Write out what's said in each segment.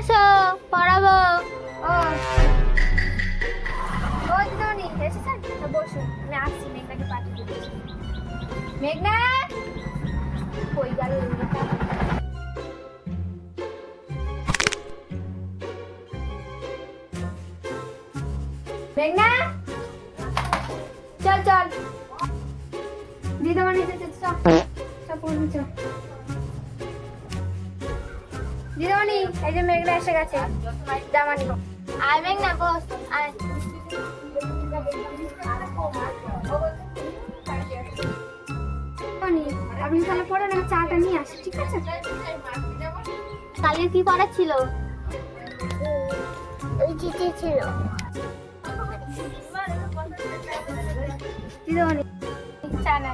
এসো পড়াবো। চল চল। দিদি মানে চল। চল চল। দিদামণি এই যে মেঘনা এসে গেছে। দামানি আয় মেঘনা বস। আয় আপনি তাহলে পড়েন আমি চাটা নিয়ে আসি ঠিক আছে? কালকে কি করার ছিল? ওই চিঠি ছিল। দিদামণি চা না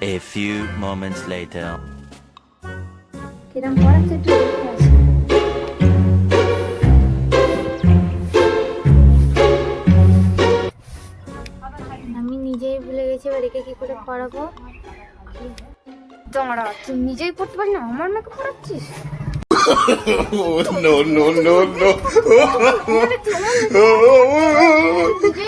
A few moments later. কিরম পড়াচ্ছে একটু আমি নিজেই ভুলে গেছি এবার একে কি করে পড়াবো তোমরা তুই নিজেই পড়তে পারিস না আমার মেয়েকে পড়াচ্ছিস Oh, no, no, no, no. নিজেই জানিস না।